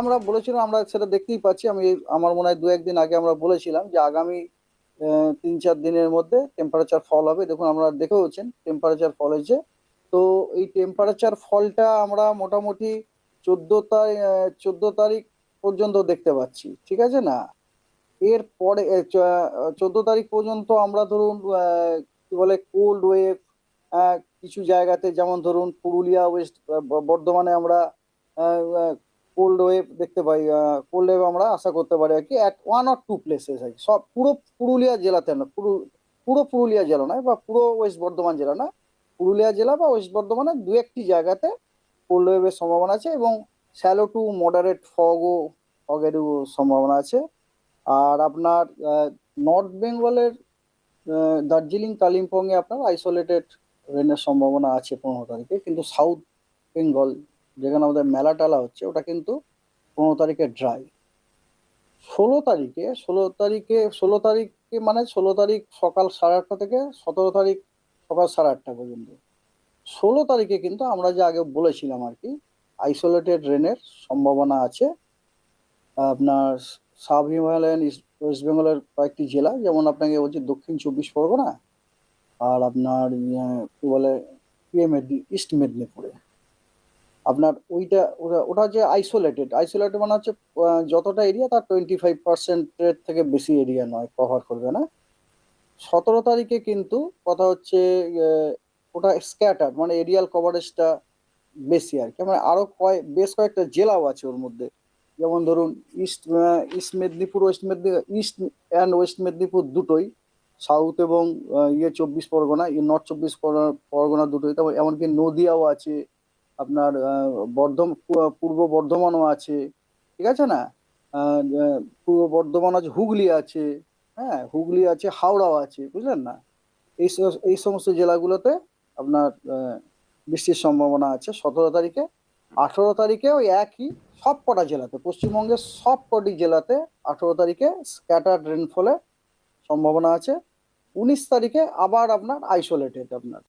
আমরা বলেছিলাম, আমরা সেটা দেখতেই পাচ্ছি। আমি আমার মনে হয় দু একদিন আগে আমরা বলেছিলাম যে আগামী তিন চার দিনের মধ্যে টেম্পারেচার ফল হবে। দেখুন আমরা দেখেওছেন টেম্পারেচার ফল হয়েছে। তো এই টেম্পারেচার ফলটা আমরা মোটামুটি চোদ্দ তারিখ চোদ্দ তারিখ পর্যন্ত দেখতে পাচ্ছি। ঠিক আছে না? এর পরে চোদ্দ তারিখ পর্যন্ত আমরা ধরুন কি বলে কোল্ড ওয়েভ কিছু জায়গাতে, যেমন ধরুন পুরুলিয়া ওয়েস্ট বর্ধমানে আমরা কোল্ড ওয়েভ দেখতে পাই কোল্ড ওয়েভ আমরা আশা করতে পারি আর কি at one or two places আর কি। সব পুরো পুরুলিয়া জেলাতে না, পুরো পুরো পুরুলিয়া জেলা নয় বা পুরো ওয়েস্ট বর্ধমান জেলা না, পুরুলিয়া জেলা বা ওয়েস্ট বর্ধমানের দু একটি জায়গাতে কোল্ড ওয়েভের সম্ভাবনা আছে এবং স্যালো টু মডারেট ফগও ফগেরও সম্ভাবনা আছে। আর আপনার নর্থ বেঙ্গলের দার্জিলিং, কালিম্পংয়ে আপনার আইসোলেটেড রেনের সম্ভাবনা আছে পনেরো তারিখে, কিন্তু সাউথ বেঙ্গল যেখানে আমাদের মেলা টালা হচ্ছে ওটা কিন্তু পনেরো তারিখে ড্রাই ষোলো তারিখে ষোলো তারিখে ষোলো তারিখে মানে ষোলো তারিখ সকাল সাড়ে আটটা থেকে সতেরো তারিখ সকাল সাড়ে আটটা পর্যন্ত। ষোলো তারিখে কিন্তু আমরা যে আগে বলেছিলাম আর কি আইসোলেটেড রেনের সম্ভাবনা আছে। আপনার সাব হিমালয়ান ওয়েস্ট বেঙ্গলের কয়েকটি জেলা যেমন আপনাকে বলছি দক্ষিণ চব্বিশ পরগনা আর আপনার ইয়ে, কি বলে ইস্ট মেদিনীপুরে আপনার ওইটা ওটা যে আইসোলেটেড আইসোলেটেড মানে হচ্ছে যতটা এরিয়া তার টোয়েন্টি ফাইভ পার্সেন্টের থেকে বেশি এরিয়া নয় কভার করবে না। সতেরো তারিখে কিন্তু কথা হচ্ছে ওটা স্ক্যাটার মানে এরিয়াল কভারেজটা বেশি আর কি। মানে আরও কয়েক বেশ কয়েকটা জেলাও আছে ওর মধ্যে। যেমন ধরুন, east east Medinipur, west Medinipur, east and west Medinipur দুটোই। সাউথ এবং ইয়ে চব্বিশ পরগনা নর্থ চব্বিশ পরগনা দুটোই। তারপর এমনকি নদিয়াও আছে আপনার বর্ধম পূর্ব বর্ধমানও আছে, ঠিক আছে না? পূর্ব বর্ধমান আছে, হুগলি আছে হ্যাঁ? হুগলি আছে, হাওড়াও আছে, বুঝলেন না? এই এই সমস্ত জেলাগুলোতে আপনার বৃষ্টির সম্ভাবনা আছে সতেরো তারিখে। আঠেরো তারিখে ওই একই সব কটা জেলাতে, পশ্চিমবঙ্গের সব কটি জেলাতে আঠেরো তারিখে স্ক্যাটার রেনফলের সম্ভাবনা আছে। উনিশ তারিখে আবার আপনার আইসোলেটেড আপনার।